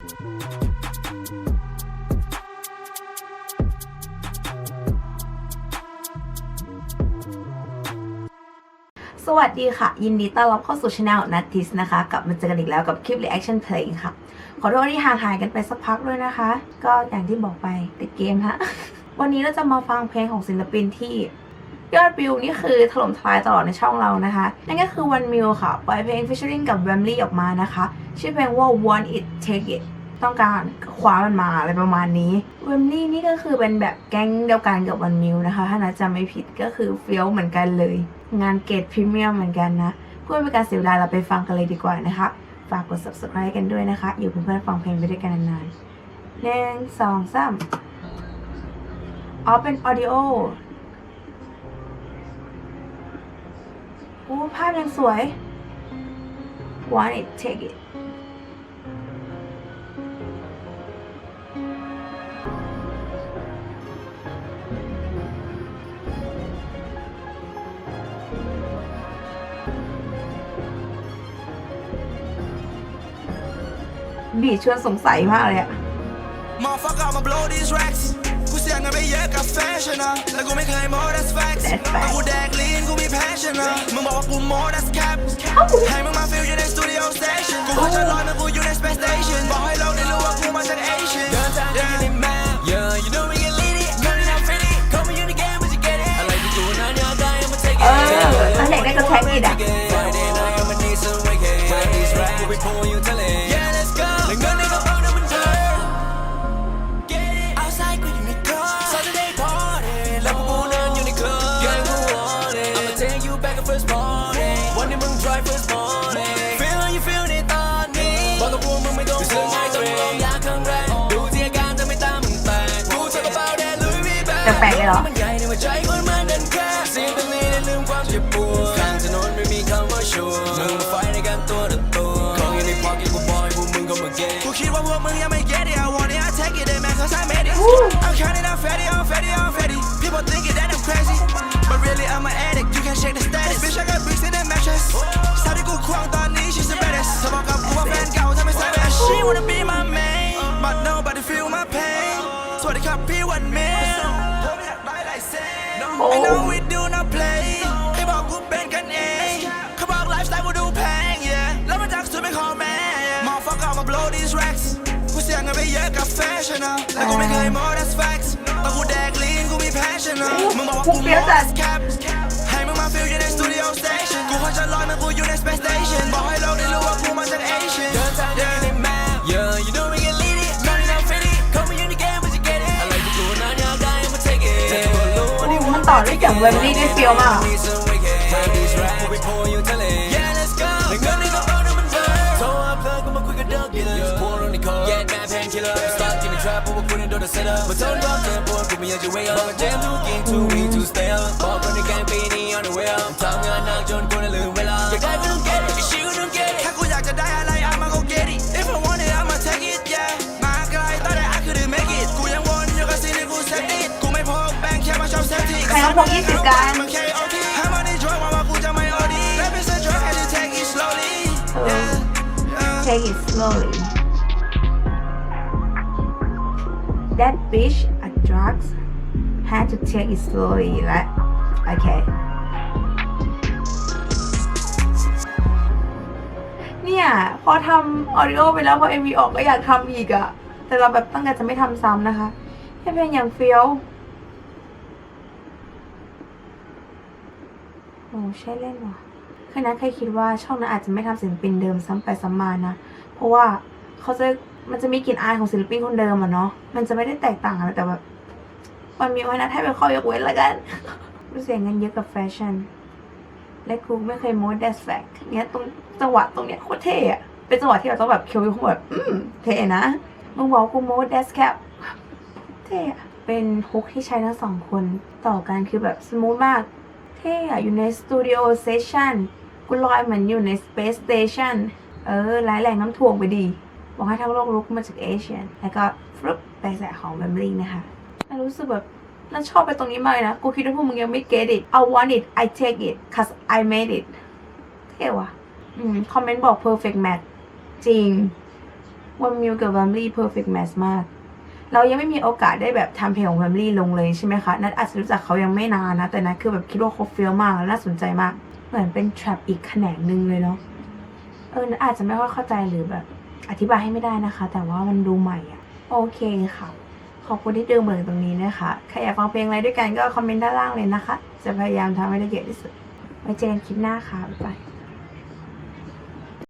สวัสดีค่ะ ยินดีต้อนรับเข้าสู่ช anel นัททิสนะคะ กลับมาเจอกันอีกแล้วกับคลิป reaction play ค่ะ ขอโทษที่ห่างหายกันไปสักพักด้วยนะคะ ก็อย่างที่บอกไปติดเกมฮะ วันนี้เราจะมาฟังเพลงของศิลปินที่ ยอดวิวนี่คือถล่มทลายตลอดในช่องเรานะคะ นั่นก็คือวันมิวค่ะ ปล่อยเพลง featuring กับ w a m l y ออกมานะคะ ชื่อเพลงว่า Want It Take It ต้องการคว้ามันมาอะไรประมาณนี้ w a m l y นี่ก็คือเป็นแบบแก๊งเดียวกันกับวันมิวนะคะถ้านัดจำไม่ผิดก็คือเฟี้ยวเหมือนกันเลย งานเกรดพรีเมียมเหมือนกันนะเพื่อเป็นการเสียเวลาเราไปฟังกันเลยดีกว่านะคะ ฝากกด subscribe กันด้วยนะคะ อยู่เป็นเพื่อนๆฟังเพลงไปด้วยกันนานๆหนึ่งสองสามอ๋อเป็นออดิโอ อ้ภาพยังสวย want it take it บีชวนสงสัยมากเลยอะ Motherfucker, I'ma blow these racks กูเสียเงินไปเยอะกับแฟชั่นนะแล้วกูไม่เคยโม้ that's facts That's facts แต่กูแดกลีนกูมี passion นะ มึงบอกว่ากูโม้ that's cap ให้มึงมา feel อยู่ใน studio station กูว่าจะลอยมันกูอยู่ใน space station บอกให้โลกได้รู้ว่ากูมาจาก Asian เดินทางเดินในแมพ Yeah you know we get lit it Money not pretty Come in the game but you get it อะไรที่กูนั้นอยากได้ I'ma take เอ it อตอนเด็กได้กับแท็กอีดอะ Friday night I'ma need some wicked With these racks กูไปพูด จะแปลกเลยเหรอมันใหญ่ในหัวใจคนมันดันแค่เสียงตรงนี้ได้ลืมความเจ็บปวดข้างถนนไม่มีคำว่าชัวร์มึงมาไฟในการตัวต่อตัวของอยู่ในพ็อกเก็ตกูบอกให้พวกมึงก็มาเก็ตกูคิดว่าพวกมึงยังไม่ get it I want it I take it man cause I made it I'm counting out fatty I'm fatty I'm fatty people thinking that I'm crazy but really I'm an addict you can shake the status bitch I got bricks in that mattress สาวที่กูควงตอนนี้ she's the baddest เธอบอกกับกูว่าแฟนเก่าเธอไม่ savage she wanna be my main but nobody feel my pain สวัสดีครับพี่วันเมล ซ็น I know we do not play ให้บอกกูเป็นกันเองเขาบอกไลฟ์สไตล์กูดูแพง yeah แล้วมาจากสุดไม่ขอแม่ Motherfucker I'ma blow these racks กูเสียเงินไปเยอะกับแฟชั่นนะและกูไม่เคยโม้ that's facts แต่กูแดกลีนกูมี passion นะมึงบอกว่ากูโม้ that's cap ต่อด้วยเสียงเวมลี่ด้วยเฟียวมาก Yeah, say drug had to take it slowly เออ take it slowly that bitch a drugs had to take it slowly และโอเคเนี่ยพอทำออดิโอไปแล้วพอ MV ออกก็อยากทำอีกอะแต่เราแบบตั้งใจจะไม่ทำซ้ำนะคะแค่เพลงอย่างเฟี้ยว โอ้ใช่เล่นว่ะคือนัทเคยคิดว่าช่องนั้นอาจจะไม่ทำศิลปินเดิมซ้ำไปซ้ำมานะ เพราะว่าเขาจะมันจะมีกลิ่นอายของศิลปินคนเดิมอะเนาะ มันจะไม่ได้แตกต่างอะไรแต่แบบมันมีไว้นะให้เป็นข้อยกเว้นละกันรู้เสียเงินเยอะกับแฟชั่น และกูไม่เคยโมดเดสแฟกเนี่ยตรงจังหวะตรงเนี้ยโคตรเท่อะเป็นจังหวะที่เราต้องแบบเคียววิวข้างบนแบบอืมเท่นะ มึงบอกกูโมดเดสแคปเท่เป็นฮุกที่ใช้ทั้งสองคนต่อกันคือแบบสมูทมาก เท่อะอยู่ในสตูดิโอเซสชั่นกูลอยเหมือนอยู่ในสเปซสเตชันเออร้ายแรงน้ำถ่วงไปดี บอกให้ทั้งโลกลุกมาจากเอเชียน แล้วก็ฟลุปไปแสะของแบมลิงนะคะรู้สึกแบบน่าชอบไปตรงนี้มากเลยนะ กูคิดว่าพวกมึงยังไม่ get it I want it I take it cause I made it เท่ว่ะอืม คอมเมนต์บอก perfect match จริงวันมิวกับวัมลี่ perfect match มาก เรายังไม่มีโอกาสได้แบบทำเพลงของ Family ลงเลยใช่ไหมคะนัดอาจจะรู้จักเขายังไม่นานนะ แต่นัดคือแบบคิดว่าเขาเฟี้ยวมากและน่าสนใจมาก เหมือนเป็น trap อีกแขนงหนึ่งเลยเนาะเออนัดอาจจะไม่ค่อยเข้าใจหรือแบบ อธิบายให้ไม่ได้นะคะ แต่ว่ามันดูใหม่อะโอเคค่ะ ขอบคุณที่ดูเหมือนตรงนี้นะคะใครอยากฟังเพลงอะไรด้วยกันก็คอมเมนต์ด้านล่างเลยนะคะ จะพยายามทำให้ได้เยอะที่สุดไว้เจอกันคลิปหน้าค่ะบ๊ายบาย